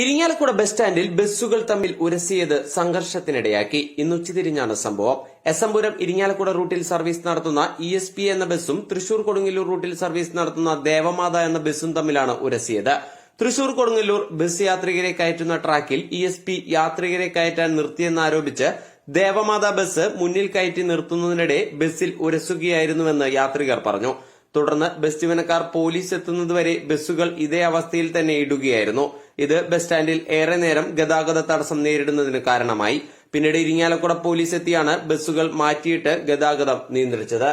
Irinjalakuda bus സ്റ്റാൻഡിൽ ബസ്സുകൾ തമ്മിൽ ഉരസിയത് സംഘർഷത്തിനിടയാക്കി. ഇന്ന് ഉച്ചതിരിഞ്ഞാണ് സംഭവം. എസ് എംപുരം ഇരിങ്ങാലക്കുട റൂട്ടിൽ സർവീസ് നടത്തുന്ന ഇ എസ് പി എന്ന ബസ്സും തൃശൂർ കൊടുങ്ങല്ലൂർ റൂട്ടിൽ സർവീസ് നടത്തുന്ന ദേവമാത എന്ന ബസ്സും തമ്മിലാണ് ഉരസിയത്. തൃശൂർ കൊടുങ്ങല്ലൂർ ബസ് യാത്രികരെ കയറ്റുന്ന ട്രാക്കിൽ ഇ എസ് പി യാത്രികരെ കയറ്റാൻ നിർത്തിയെന്നാരോപിച്ച് ദേവമാത ബസ് മുന്നിൽ കയറ്റി നിർത്തുന്നതിനിടെ ബസ്സിൽ ഉരസുകയായിരുന്നുവെന്ന് യാത്രികർ പറഞ്ഞു. തുടർന്ന് ബസ് ജീവനക്കാർ പോലീസ് എത്തുന്നതുവരെ ബസ്സുകൾ ഇതേ അവസ്ഥയിൽ തന്നെ ഇടുകയായിരുന്നു. ഇത് ബസ് സ്റ്റാൻഡിൽ ഏറെ നേരം ഗതാഗത തടസ്സം നേരിടുന്നതിന് കാരണമായി. പിന്നീട് ഇരിങ്ങാലക്കുട പോലീസ് എത്തിയാണ് ബസ്സുകൾ മാറ്റിയിട്ട് ഗതാഗതം നിയന്ത്രിച്ചത്.